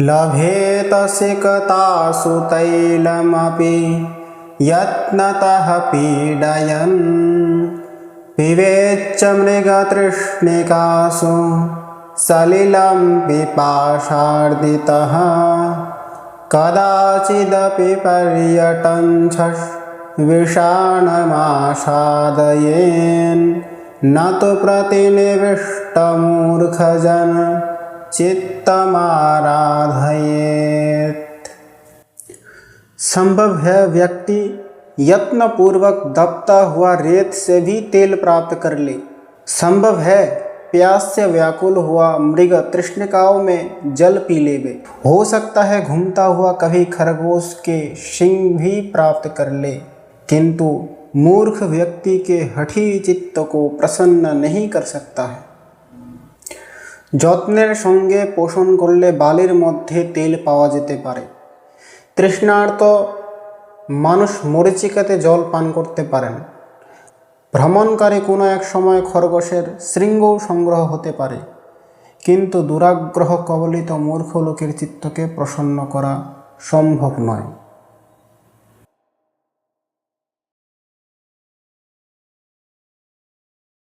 लभेत सिकतासु तैलमपि यत्नतः पीडयन्। पिबेच्च मृगतृष्णिकासु सलिलं पिपाशार्दितः कदाचिदपि पर्यटञ्छस् विषाणमासादयेन् न तु प्रतिनिविष्टमूर्खजन चित्तमाराधयेत्। संभव है व्यक्ति यत्नपूर्वक दबता हुआ रेत से भी तेल प्राप्त कर ले। संभव है प्यास से व्याकुल हुआ मृग तृष्णिकाओं में जल पी लेवे। हो सकता है घूमता हुआ कभी खरगोश के सिंह भी प्राप्त कर ले। किंतु मूर्ख व्यक्ति के हठी चित्त को प्रसन्न नहीं कर सकता है। যত্নের সঙ্গে পোষণ করলে বালির মধ্যে তেল পাওয়া যেতে পারে। তৃষ্ণার্ত মানুষ মরিচিকাতে জল পান করতে পারেন। ভ্রমণকারী কোনো এক সময় খরগোশের শৃঙ্গও সংগ্রহ হতে পারে। কিন্তু দুরাগ্রহ কবলিত মূর্খ লোকের চিত্তকে প্রসন্ন করা সম্ভব নয়।